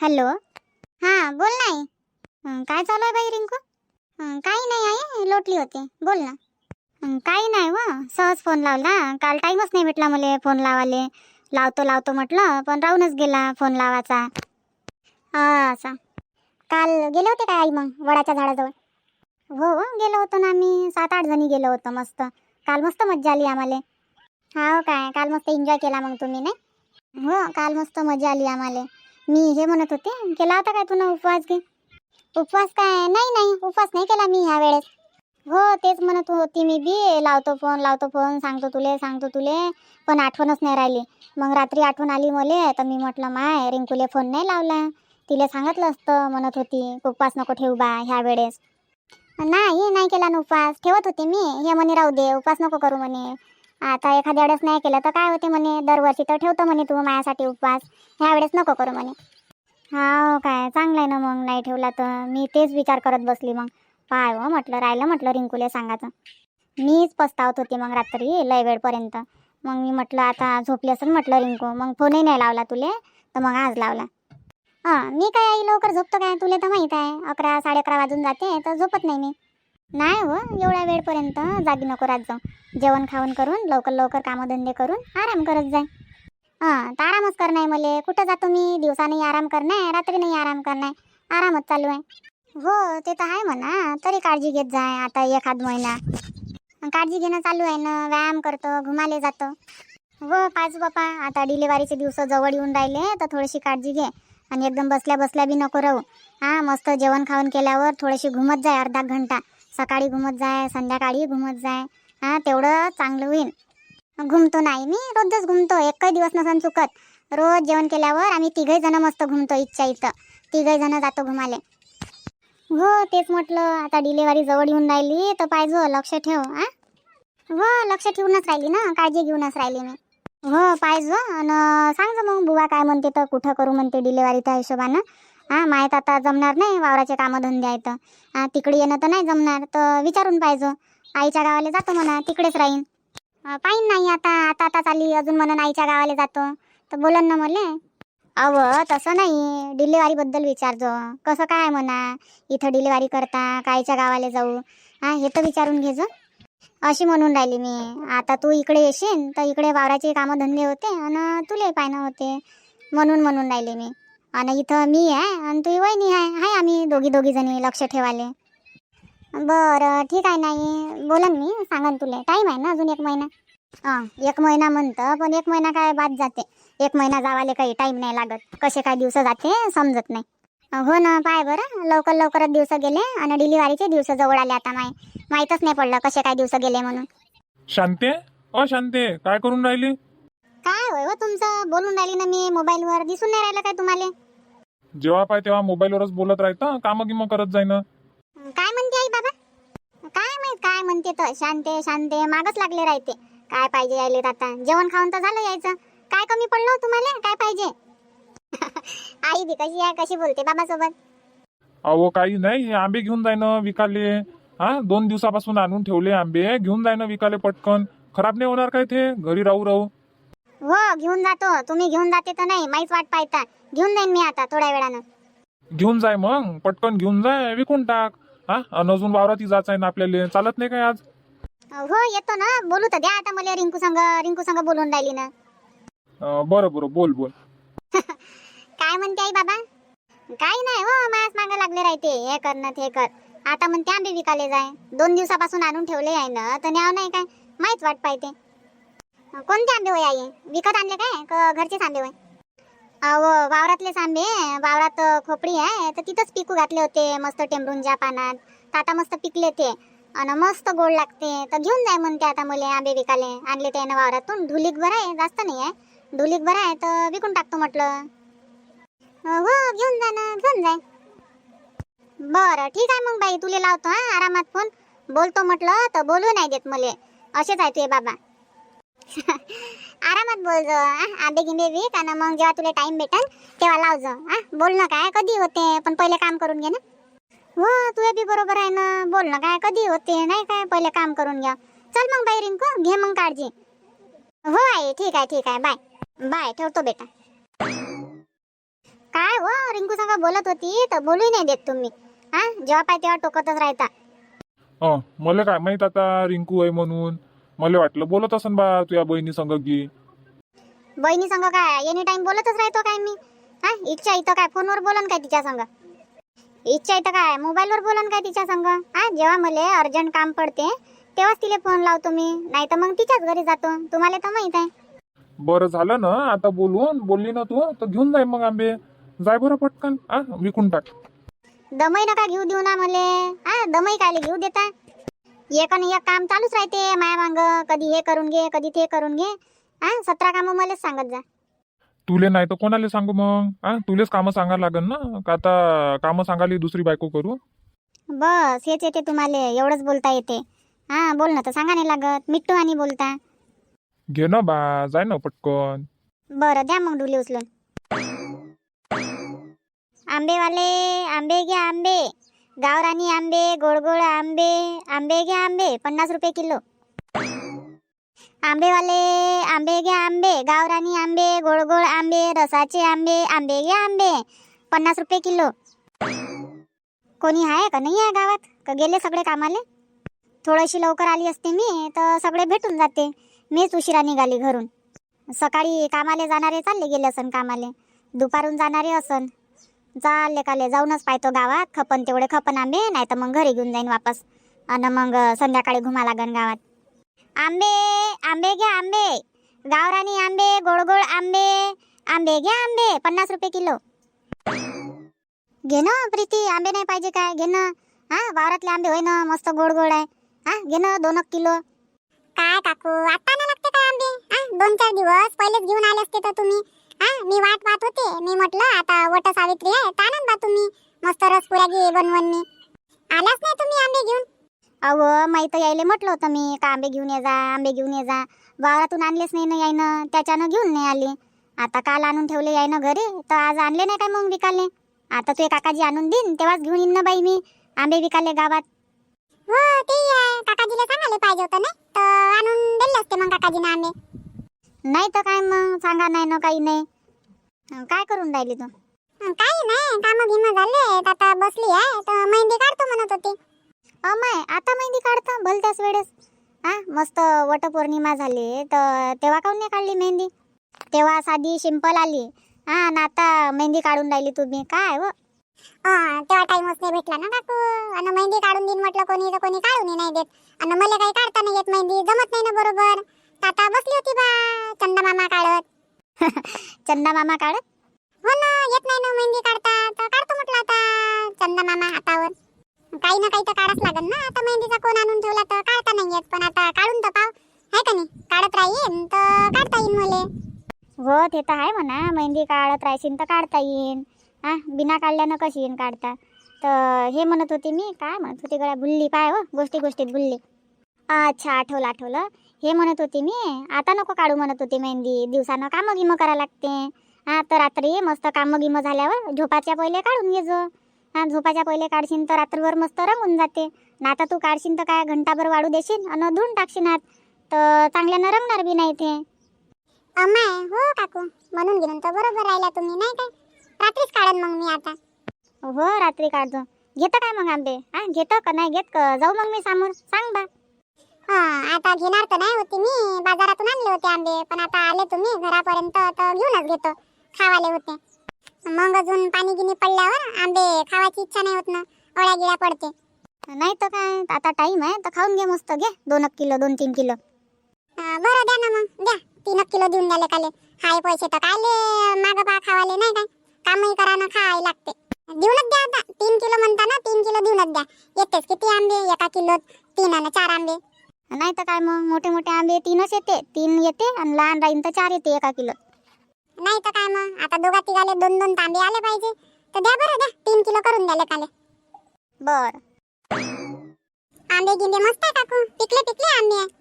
Hello. हां बोल नाही काय चालू आहे बाई रिंकू? काही नाही आहे लोटली होती. बोल ना. काही नाही व सहज फोन लावला. काल टाईमच नाही भेटला मला फोन लावाले. लावतो लावतो म्हटलं पण राहूनच गेला फोन लावाचा. असा. असं काल गेले होते काय आई मग वडाच्या झाडाजवळ? हो गेलो होतो ना आम्ही. सात आठ जणी गेलो होतो मस्त. काल मस्त मजा आली आम्हाला. हो काय काल मस्त एन्जॉय केला मग तुम्ही नाही? हो काल मस्त मजा आली आम्हाला. मी हे म्हणत होते केला होता काय तुला उपवास घे उपवास काय? नाही नाही उपवास नाही केला मी ह्या वेळेस. हो तेच म्हणत होती मी बी. लावतो फोन लावतो फोन सांगतो तुले सांगतो तुले पण आठवणच नाही राहिली. मग रात्री आठवण आली मले तर मी म्हटलं माय रिंकूले फोन नाही लावला. तिला सांगितलं असतं म्हणत होती. उपवास नको ठेवू बा ह्या वेळेस. नाही नाही केला ना उपवास. ठेवत होते मी. हे म्हणे राहू दे उपवास नको करू म्हणे. आता एखाद्या वेळेस नाही केलं तर काय होते म्हणे? दरवर्षी तर ठेवतो म्हणे तू माझ्यासाठी उपवास. ह्या वेळेस नको करू म्हणे. हा काय चांगलं आहे ना मग नाही ठेवला तर. मी तेच विचार करत बसली मग. पाय हो म्हटलं राहिलं म्हटलं रिंकूले सांगायचं. मीच पस्तावत होती मग रात्री लय वेळपर्यंत. मग मी म्हटलं आता झोपली असेल म्हटलं रिंकू मग फोनही नाही लावला तुले तर मग आज लावला. हां मी काय आई लवकर झोपतो काय? तुला तर माहीत आहे. अकरा साडे अकरा वाजून जाते तर झोपत नाही मी. नाही हो एवढ्या वेळपर्यंत जागी नको राहत जाऊ. जेवण खाऊन करून लवकर लवकर कामधंदे करून आराम करत जाय. हां तर आरामच करणार मले. कुठं जातो मी? दिवसा आराम करणार रात्री नाही आराम करणार. आरामच चालू आहे. हो ते तर आहे म्हणा. तरी काळजी घेत जाय आता एखाद महिना. काळजी घेणं चालू आहे ना. व्यायाम करतो घुमाले जातो. हो पाच बापा. आता डिलिव्हरीचे दिवस जवळ येऊन राहिले तर थोडीशी काळजी घे. आणि एकदम बसल्या बसल्या बी नको राहू. हां मस्त जेवण खाऊन केल्यावर थोडीशी घुमत जाय अर्धा घंटा. सकाळी घुमत जाय संध्याकाळी घुमत जाय. हां तेवढं चांगलं होईल घुमतो नाही मी रोजच घुमतो. एकही दिवस नसन चुकत. रोज जेवण केल्यावर आम्ही तिघही जण मस्त घुमतो इच्छा इथं. तिघही जण जातो घुमाले. हो तेच म्हटलं. आता डिलेवरी जवळ येऊन राहिली तर पाहिजे लक्ष ठेव हा. हो लक्ष ठेवूनच राहिली ना काळजी घेऊनच राहिली मी. हो पाहिजे. आणि सांग मग बुवा काय म्हणते तर कुठं करू म्हणते डिलेवरी त्या हिशोबानं. हां माहीत आता जमणार नाही वावराचे कामधंदे आहेत. हां तिकडे येणं तर नाही जमणार तर विचारून पाहिजे. आईच्या गावाला जातो म्हणा तिकडेच राहीन. पाहिन पाहीन नाही आता आता आता चालली अजून म्हणून आईच्या गावाला जातो. तर बोलन ना मले. अव तसं नाही डिलिव्हरीबद्दल विचारजो. कसं काय म्हणा इथं डिलिव्हरी करता कायच्या गावाला जाऊ? हा हे तर विचारून घेजो. अशी म्हणून राहिली मी. आता तू इकडे येशील तर इकडे वावराचे कामं धंदे होते आणि तुले पाहिणं होते. म्हणून म्हणून राहिले मी. आणि इथं मी आहे आणि तुझी वहिनी आहे. आहे आम्ही दोघी दोघी जणी लक्ष ठेवाले बरं ठीक आहे नाही बोलन मी सांगन तुले. टाईम आहे ना अजून एक महिना? हां एक महिना म्हणतं पण एक महिना काय बाद जाते. एक महिना जावाले काही टाईम नाही लागत. कसे काय दिवस जाते समजत नाही हो ना पाय बरं. लवकर लवकरच दिवस गेले आणि डिलिव्हरीचे दिवस जवळ आले आता माय. माहीतच नाही पडलं कसे काय दिवस गेले म्हणून. शांते? अ शांते काय करून राहिली? काय होय हो तुमचं? बोलून राहिली ना मी मोबाईलवर. दिसून नाही राहिलं काय तुम्हाला? जेव्हा पाय तेव्हा मोबाईलवरच बोलत राहतं कामं गिमं करत जाईन. काय म्हणते आई बाबा? काय माहीत काय म्हणते तर? शांते शांते मागच लागले राहते. काय पाहिजे यायले आता? जेवण खाऊन तर झालं यायचं. काय कमी पडलं हो तुम्हाला? काय पाहिजे? आई बी कशी आहे कशी बोलते बाबा सोबत अहो काही नाही हे आंबे घेऊन जाईन विकाले. हा दोन दिवसापासून आणून ठेवले आंबे. घेऊन जाईन विकाले पटकन. खराब नाही होणार काय ते? घरी राहू राहू. हो घेऊन जातो. तुम्ही घेऊन जाते तर नाही माहीत वाट पाहता. घेऊन जाईन मी आता थोड्या वेळानं. घेऊन जाय मग पटकन घेऊन जाय विकून टाक. हा अन अजून वावरात जायचं आहे ना आपल्याला चालत नाही काय आज? हो येतो ना. बोलू तर द्या आता मला रिंकू संग रिंकू संग बोलून राहिली ना. अं, बरं बरं बोल बोल. काय म्हणते आई बाबा? काही नाही हो मास मागं लागले राहते. हे कर ना ते कर. आता म्हणते आंबे विकाले जाय. दोन दिवसापासून आणून ठेवले आहे ना तर न्याव नाही काय? माहीत वाट पाहिजे कोणते आंबे होय आई? विकत आणले काय? का घरचेच आंबे होय? अहो वावरातलेच आंबे. वावरात खोपडी आहे. तर तिथंच पिकू घातले होते मस्त टेंबरूनच्या पानात. तर आता मस्त पिकले ते. आणि मस्त गोड लागते. तर घेऊन जाय म्हणते आता मुले आंबे विकाले आणले ते ना वावरातून. धुलीक बरं आहे. जास्त नाही आहे. धुलीक बरं आहे. तर विकून टाकतो म्हटलं. हो घेऊन जा ना. घेऊन जाय. बरं ठीक आहे मग बाई. तुले लावतो हा. आरामात फोन. बोलतो म्हटलं तर बोलू नाही देत मले. असेच आहे तुझे बाबा. आरामात बोल जो हा आंबे गिंबे विक आणि मग जेव्हा तुला टाइम भेटल तेव्हा लाव जो हा बोल ना काय कधी होते? पण पहिले काम करून घे ना. हो तुझे बी बरोबर आहे ना. बोल ना काय कधी होते? नाही काय पहिले काम करून घ्या. चल मग बाई रिंकू घे मग काळजी. हो आई ठीक आहे ठीक आहे बाय. बाय ठेवतो बेटा. काय हो रिंकू सांगा बोलत होती तर बोलू नाही देत तुम्ही. हा जेव्हा पाय तेव्हा टोकतच राहता. हो मला काय माहीत आता रिंकू आहे म्हणून. मला वाटलं बोलत असन बा तुझ्या बहिणी संग की. बहिणी संग काय? एनी टाइम बोलतच राहतो काय मी? हा? इच्छा इथं काय? फोनवर बोलन काय तिच्या संग? इच्छा इथं काय? मोबाईलवर बोलन काय तिच्या संग? हा? जेव्हा मला अर्जंट काम पडते तेव्हाच तिला फोन लावतो मी. नाही तर मग तिच्याच घरी जातो. तुम्हाला तर माहीत आहे. बरं झालं ना आता बोलून बोलली ना तू तर घेऊन जाय मग आंबे. जाय बरं पटकन. आ विकून टाक. दमई नका घेऊ देऊ ना मले. हा? दमई कायले घेऊ देता? एक आणि एक काम चालूच राहते माया मांग. कधी हे करून घे कधी ते करून घे. हा सतरा कामं मलाच सांगत जा. तुले नाही तर कोणाला सांगू मग? आ तुलेच कामं सांगायला लागन ना? का आता कामं सांगायला दुसरी बायको करू? बस हेच येते तुम्हाला. एवढंच बोलता येते. हा बोल ना तर सांगा नाही लागत. मिट्टू आणि बोलता. घे ना बा जाय ना पटकन. बरं द्या मग डुली उचलून. आंबेवाले आंबे घ्या आंबे. गावरानी आंबे गोडगोड आंबे आंबे घ्या आंबे पन्नास रुपये किलो. आंबेवाले आंबे घ्या आंबे गावरानी आंबे गोडगोड आंबे रसाचे आंबे आंबे घ्या आंबे पन्नास रुपये किलो. कोणी आहे का? नाही आहे गावात? का गेले सगळे कामाले? थोडीशी लवकर आली असते मी तर सगळे भेटून जाते. मीच उशिरा निघाली घरून. सकाळी कामाले जाणारे चालले गेले असन कामाले. दुपारून जाणारे असन. चालले काले जाऊनच पाहतो गावात. खपन तेवढे खपन आंबे नाही तर मग घरी घेऊन जाईन वापस. आणि मग संध्याकाळी घुमा लागन गावात. आंबे आंबे घ्या आंबे. गावरानी आंबे गोड गोड आंबे. आंबे घ्या आंबे पन्नास रुपये किलो. घे ना प्रीती आंबे नाही पाहिजे काय? घे ना. हा वावरातले आंबे होय ना मस्त गोड गोड आहे. हा घे ना दोन किलो. काय काकू आता ना लागते काय आंबे? हा दोन चार दिवस पहिलेच घेऊन आले असते तर तुम्ही. हा मी वाट पाहत होते. मी म्हटलं आता वट सावित्री आहे आणून बा तुम्ही. मस्त रसपुऱ्या घे बनवून मी आलाच नाही तुम्ही आंबे घेऊन? अहो माहीत यायले म्हटलं होतं मी का आंबे घेऊन ये जा आंबे घेऊन ये जा. वावरातून आणलेच नाही ना यायनं त्याच्यानं घेऊन नाही आले. आता काल आणून ठेवले यायनं घरी तर आज आणले नाही काय मग विकाले? आता तुझे काकाजी आणून देईन तेव्हाच घेऊन येईन ना बाई मी आंबे विकाले गावात. हो ते काकाजीला सांगायला पाहिजे होतं ना? तर आणून दिले असते मग काकाजीने आंबे. नाही तर काय मग? सांगा नाही ना काही नाही. अं, काय करून राहिली तू? काही नाही काम गिम झाले आता बसली आहे तर मेहंदी काढतो म्हणत होती. अमाय आता मेहंदी काढता? भलत्याच वेळेस. हा मस्त वटपौर्णिमा झाली. तर तेव्हा काऊन नाही काढली मेहंदी? तेव्हा साधी सिंपल आली. हा ना आता मेहंदी काढून राहिली तुम्ही काय व? तेव्हा टाइमच नाही भेटला ना काकू. आणि मेहंदी काढून देईन म्हटलं कोणी तर कोणी काढून नाही देत. आणि मला काही काढता नाही येत मेहंदी जमत नाही ना बरोबर. आता बसली होती बा चंदा मामा काढत. चंदा मामा काढत? हो ना येत नाही ना मेहंदी काढता तर काढतो म्हटलं आता चंदा मामा हातावर. काही ना काही तर काढाच लागेल ना आता मेहंदीचा कोण आणून ठेवला तर काढता नाही येत. पण आता काढून तर पाव आहे का नाही? काढत राहीन तर काढता येईन मले. हो ते तर आहे म्हणा. मेहंदी काढत राहशील तर काढता येईन. हा बिना काढल्यानं कशी येईन काढता? तर हे म्हणत होती मी काय म्हणत होती गळ्या भुलली पाय हो गोष्टी गोष्टीत भुलली अच्छा आठवलं आठवलं. हे म्हणत होती मी आता नको काढू म्हणत होती मेहंदी. दिवसानं कामं गिमं करा लागते. हां तर रात्री मस्त कामं गिमं झाल्यावर झोपाच्या पहिले काढून घे जो. झोपाच्या पहिले काढशीन तर रात्रभर मस्त रंगून जाते. ना आता तू काढशीन तर काय घंटाभर वाढू देशील आणि धुवून टाकशील आत. तर चांगल्यानं रंगणार बी नाही ते. अमाय हो काकू. म्हणून घेऊन तर बरोबर राहिला तुम्ही नाही काय? रात्रीच काढन मग मी आता. हो रात्री काढतो. घेतं काय मग आंबे? हा घेतं का नाही घेत? का जाऊ मग मी समोर. सांग बा. हा आता घेणार तर नाही होती मी. बाजारातून आणले होते आंबे. पण आता आले तुम्ही घरापर्यंत तर घेऊनच घेतो. खावाले होते. मग अजून पाणी गिनी पडल्यावर आंबे खावायची इच्छा नाही होत ना. अळ्या गिळ्या पडते. नाही तर काय आता टाइम आहे. तर खाऊन घे मस्त घे. दोन एक किलो दोन तीन किलो. बरं द्या ना मग. द्या. तीन किलो देऊन द्याले काले. हाय पैसे तर काले. माग पा खावाले नाही काय. कामही करा ना खाय लागते. देऊनच द्या आता. तीन किलो म्हणता ना तीन किलो देऊनच द्या. येतेच किती आंबे? एका किलोत तीन आणि चार आंबे. नाही तर काय मग? मोठे मोठे आंबे तीनच येते. तीन येते आणि लहान राहीन तर चार येते एका किलो. नाही तर काय मग? आता दोघा तिघाले दोन दोन तांबे आले पाहिजे. तर द्या बरं द्या. तीन किलो करून द्याले काले बर. आंबे गिंबे मस्त आहे काकू. पिकले पिकले आंबे. आहे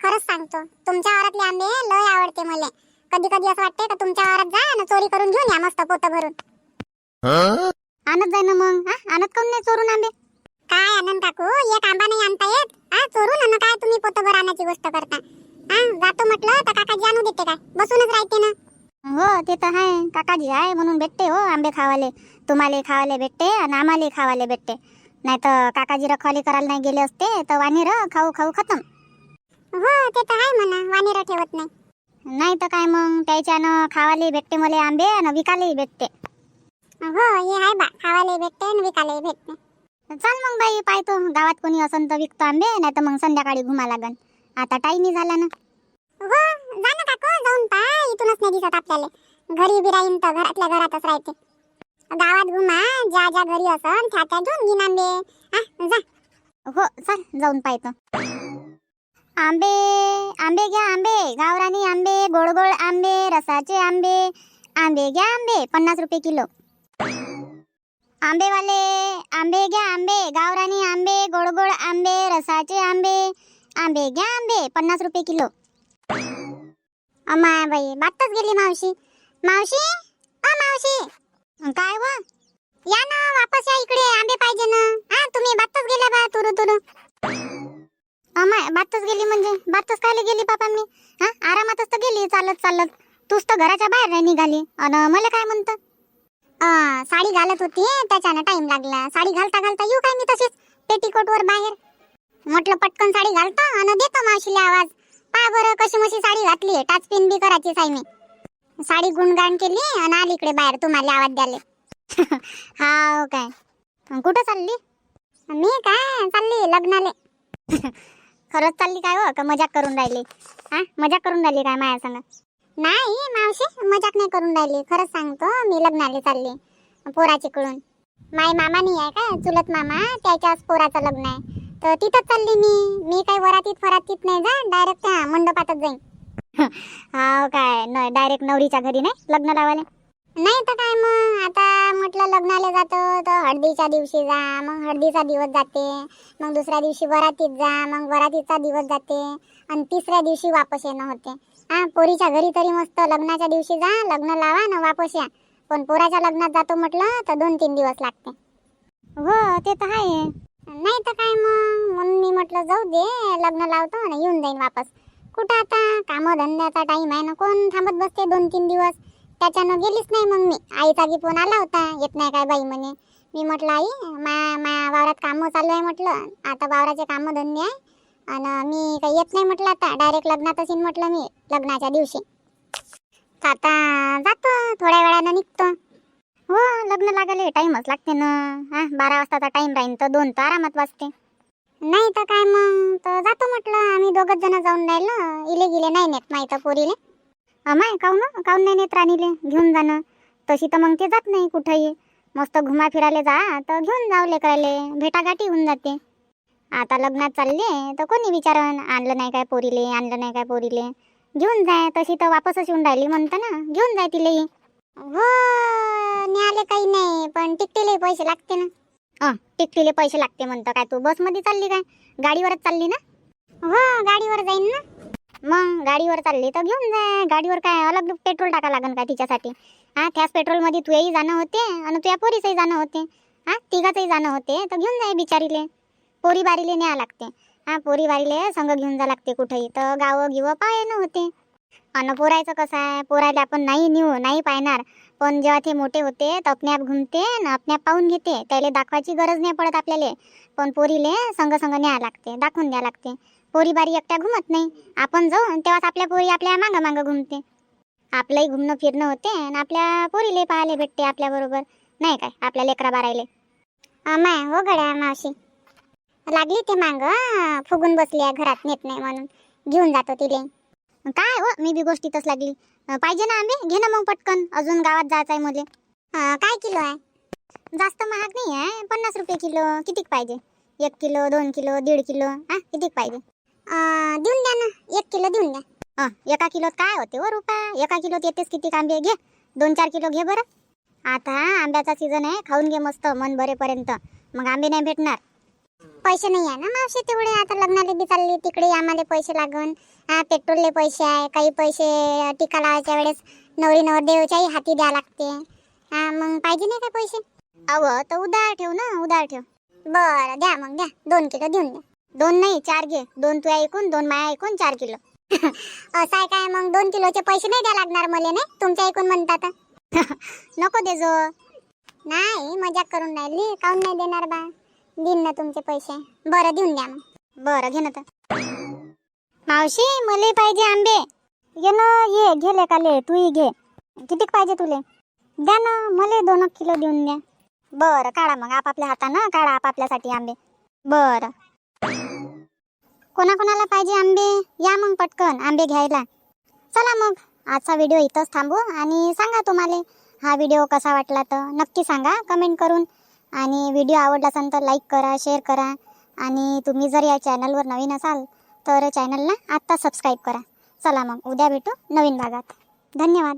खरंच सांगतो तुमच्या वावरातले आंबे लय आवडते मला. कधी कधी असं वाटते का तुमच्या वावरात जा आणि चोरी करून घेऊन या मस्त पोत भरून. आणत जाय ना मग हा? आणत काऊन नाही चोरून आंबे? काय आनंद काकू एक आंबा नाही आणता येत हा चोरून आणि काय तुम्ही पोतभर आणायची गोष्ट करता. हा जातो म्हटलं तर काकाजी आणू देते काय? बसूनच राहते ना. हो ते तर आहे. काकाजी आहे म्हणून भेटते हो आंबे खावाले. तुम्हाला खावाले भेटते आणि आम्हाला खावाले भेटते. नाही तर काकाजी रखवाली करायला नाही गेले असते तर वानेर खाऊ खाऊ खतम. हो ते तर आहे म्हणा वानेरा ठेवत नाही. नाही तर काय मग त्याच्यानं खावाले भेटते मला आंबे आणि विकायलाही भेटते. हो हे आहे बा खावाले भेटते आणि विकायलाही भेटते. चाल मग बाई पाहतो. गावात कोणी असन तर विकतो आंबे नाही तर मग संध्याकाळी घुमा लागन. आता टाईमही झाला ना. हो जा ना काकू जाऊन पहा इथूनच नाही दिसत आपल्याला. घरी उभी राहीन तर घरातल्या घरातच राहते. गावात घुमा ज्या ज्या घरी असन त्या त्या घेऊन घेईन आंबे. हा जा. हो चल जाऊन पाहतो आंबे आंबे घ्या आंबे. गावरानी आंबे गोड गोड आंबे रसाचे आंबे. आंबे घ्या आंबे पन्नास रुपये किलो. आंबेवाले आंबे घ्या आंबे. गावरानी आंबे गोड गोड आंबे रसाचे आंबे. आंबे घ्या आंबे पन्नास रुपये किलो. अमाय बाई बातच गेली मावशी. मावशी? अ मावशी. काय व? या ना वापस या इकडे आंबे पाहिजे ना. हा तुम्ही बातच गेल्या बा तुरु तुरु. अमाय बातच गेली म्हणजे? बातच कायले गेली बापा मी? हा आरामातच तर गेली चालत चालत. तूच तर घराच्या बाहेर नाही निघाली. अन मला काय म्हणतं? साडी घालत होती त्याच्यानं टाइम लागला. साडी घालता घालता येऊ काय मी तशीच? पेटीकोट वर बाहेर. म्हटलं पटकन साडी घालतो आणि देतो मावशीला आवाज. पा बरं कशी मशी साडी घातली टाचपिन बी करायची साई मी. साडी गुणगान केली आणि आली इकडे बाहेर तुम्हाला आवाज द्याले हा काय. कुठं चालली? मी काय चालली लग्नाले. खरंच चालली काय हो का मजाक करून राहिली? हा? मजाक करून राहिली काय माझ्या संग? नाही मावशी मजाक नाही करून राहिली. खरंच सांगतो मी लग्नाले चालली. पोराचीकडून माय मामा नाही आहे का चुलत मामा त्याच्याच पोराचं लग्न आहे. तर तिथंच चालली मी. मी काही वरातीत फरातीत नाही जा डायरेक्ट त्या मंडपातच जाईन. हो काय नाही डायरेक्ट नवरीच्या घरी नाही? लग्न लावाले नाही तर काय मग? आता म्हटलं लग्नाला जातो तर हळदीच्या दिवशी जा मग हळदीचा दिवस जाते. मग दुसऱ्या दिवशी वरातीत जा मग वरातीचा दिवस जाते. आणि तिसऱ्या दिवशी वापस येणं होते. हा पोरीच्या घरी तरी मस्त लग्नाच्या दिवशी जा लग्न लावा ना वापस या. पण पोराच्या लग्नात जातो म्हटलं तर दोन तीन दिवस लागते. हो ते तर आहे. नाही तर काय मग? म्हणून मी म्हटलं जाऊ दे लग्न लावतो आणि येऊन जाईन वापस. कुठं आता? कामधंद्याचा टाईम आहे ना कोण थांबत बसते दोन तीन दिवस? त्याच्यानं गेलीच नाही मग मी. आईचा की फोन आला होता येत नाही काय बाई म्हणे. मी म्हटलं आई मा मा वावरात कामं चालू आहे म्हटलं. आता वावराचे कामं धंदे आहे आणि मी काही येत नाही म्हटलं आता. डायरेक्ट लग्नातच येईन म्हटलं मी लग्नाच्या दिवशी. आता जातो थोड्या वेळानं निघतो. हो लग्न लागायला टाइमच लागते ना. हा बारा वाजताचा टाइम राहीन तर दोन तर आरामात वाजते. नाही तर काय मग? तर जातो म्हटलं. आम्ही दोघच जण जाऊन राहिलो. इले गिले नाही नेत माहिती पोरीले. अमाय काहून काहून नाही नेत राणीले? घेऊन जाणं तशी तर मग ते जात नाही कुठंही. मस्त घुमा फिरायला जा तर घेऊन जाऊ लेकराले. भेटागाठी होऊन जाते. आता लग्नात चालले तर कोणी विचारण आणलं नाही काय पोरीले? आणलं नाही काय पोरीले? घेऊन जाय तशी तर वापसच येऊन राहिली म्हणतं ना. घेऊन जाय तिलेही. हो न्याले काही नाही पण तिकटीले पैसे लागते ना. अं टिकटीले पैसे लागते म्हणतं काय तू? बसमध्ये चालली काय? गाडीवरच चालली ना? हो गाडीवर जाईन ना. मग गाडीवर चालली तर घेऊन जाय गाडीवर काय अलग पेट्रोल टाका लागन का तिच्यासाठी? हा त्याच पेट्रोलमध्ये तुझ्याही जाणं होते आणि तुझ्या पोरीचंही जाणं होते. हा तिघाचंही जाणं होते. तर घेऊन जाय बिचारीले. पोरी बारीले न्याय लागते. हा पोरी बारीले संग घेऊन जा लागते कुठेही. तर गावं गिवं पाहायनं होते. आणि पोरायचं कसं आहे? पोरायला आपण नाही नेऊ नाही पाहणार. पण जेव्हा ते मोठे होते तर आपण्याप घुमते आणि आपण्याप पाहून घेते. त्याला दाखवायची गरज नाही पडत आपल्याला. पण पोरीले संग संग न्याय लागते दाखवून द्या लागते. पोरी बारी एकट्या घुमत नाही. आपण जाऊ आणि तेव्हाच आपल्या पोरी आपल्या मागं मागं घुमते. आपलंही घुमणं फिरणं होते आणि आपल्या पोरीले पाहायला भेटते आपल्याबरोबर नाही काय? आपल्या लेकरा बारायले. माय हो गड्या मावशी. लागली ते मांग. फुगून बसली आहे घरात नेत नाही म्हणून. घेऊन जातो तिले. काय हो? मी बी गोष्टीतच लागली. पाहिजे ना आंबे? घे ना मग पटकन. अजून गावात जायचं आहे मले काय किलो आहे? जास्त महाग नाही आहे. पन्नास रुपये किलो. कितीक पाहिजे? एक किलो दोन किलो दीड किलो. हा कितीक पाहिजे? देऊन द्या ना. एक किलो देऊन द्या. एका किलोत काय होते हो रुपा एका किलोत येतेच किती आंबे? घे. दोन चार किलो घे बरं. आता आंब्याचा सीझन आहे. खाऊन घे मस्त. मन भरेपर्यंत. मग आंबे नाही भेटणार. पैसे नाही आहे ना मावशी तेवढे? आता लग्नाला बी चालली तिकडे आम्हाला पैसे लागन. हा पेट्रोलले पैसे आहे काही पैसे टिका लावायच्या वेळेस नवरी नवरदेवच्याही हाती द्या लागते. हा मग पाहिजे नाही का पैसे? अव तर उधार ठेव ना उधार ठेव. बरं द्या मग द्या. दोन किलो देऊन द्या. दोन नाही चार घे. दोन तू ऐकून दोन माया ऐकून चार किलो. असं आहे काय मग? दोन किलोचे पैसे नाही द्या लागणार मला नाही? तुमच्या ऐकून म्हणतात. नको दे जो. नाही मजाक करून राहिली. काऊन नाही देणार बा? देईन ना तुमचे पैसे. बरं देऊन द्या मग. बरं घे ना तर. मावशी मला पाहिजे आंबे. ये ना ये घे काले. तूही घे. कितीक पाहिजे तुले? द्या ना मला दोन एक किलो देऊन द्या. बरं काढा मग आपापल्या हातानं काढा आपापल्यासाठी आंबे. बरं. कोणाकोणाला पाहिजे आंबे? या मग पटकन आंबे घ्यायला. चला मग आजचा व्हिडिओ इथंच थांबू आणि सांगा तुम्हाला हा व्हिडिओ कसा वाटला तर नक्की सांगा कमेंट करून. आणि व्हिडिओ आवडला असेल तर लाईक करा शेअर करा. आणि तुम्ही जर या चॅनलवर नवीन असाल तर चॅनलला आत्ता सबस्क्राईब करा. चला मग उद्या भेटू नवीन भागात. धन्यवाद.